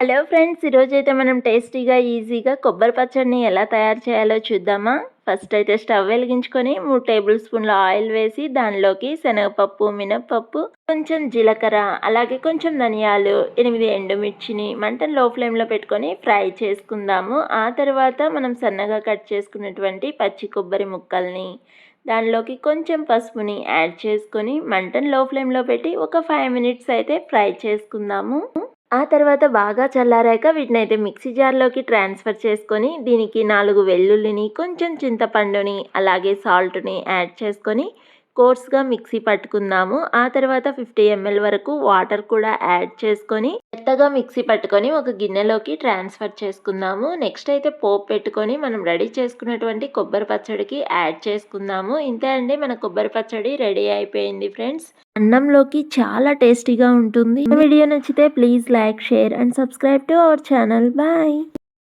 Hello friends ఈరోజు అయితే మనం టేస్టీగా ఈజీగా కొబ్బరి పచ్చడిని ఎలా తయారు చేయాలో చూద్దామా? ఫస్ట్ అయితే స్టవ్ వెలిగించుకొని మూడు టేబుల్ స్పూన్ల ఆయిల్ వేసి దానిలోకి శనగపప్పు మినప్పప్పు కొంచెం జీలకర్ర అలాగే కొంచెం ధనియాలు ఎనిమిది ఎండుమిర్చిని మంటను లో ఫ్లేమ్లో పెట్టుకొని ఫ్రై చేసుకుందాము. ఆ తర్వాత మనం సన్నగా కట్ చేసుకున్నటువంటి పచ్చి కొబ్బరి ముక్కల్ని దానిలోకి కొంచెం పసుపుని యాడ్ చేసుకొని మంటను లో ఫ్లేమ్లో పెట్టి ఒక ఫైవ్ మినిట్స్ అయితే ఫ్రై చేసుకుందాము. ఆ తర్వాత బాగా చల్లారాక వీటిని అయితే మిక్సీ జార్లోకి ట్రాన్స్ఫర్ చేసుకొని దీనికి నాలుగు వెల్లుల్లిని కొంచెం చింతపండుని అలాగే సాల్ట్ని యాడ్ చేసుకొని కోర్స్గా మిక్సీ పట్టుకుందాము. ఆ తర్వాత ఫిఫ్టీ ఎంఎల్ వరకు వాటర్ కూడా యాడ్ చేసుకొని మెత్తగా మిక్సీ పట్టుకొని ఒక గిన్నెలోకి ట్రాన్స్ఫర్ చేసుకుందాము. నెక్స్ట్ అయితే పోపు పెట్టుకొని మనం రెడీ చేసుకున్నటువంటి కొబ్బరి పచ్చడికి యాడ్ చేసుకుందాము. ఇంతే అండి మన కొబ్బరి పచ్చడి రెడీ అయిపోయింది ఫ్రెండ్స్. అన్నంలోకి చాలా టేస్టీగా ఉంటుంది. వీడియో నచ్చితే please like share and subscribe to our channel. Bye!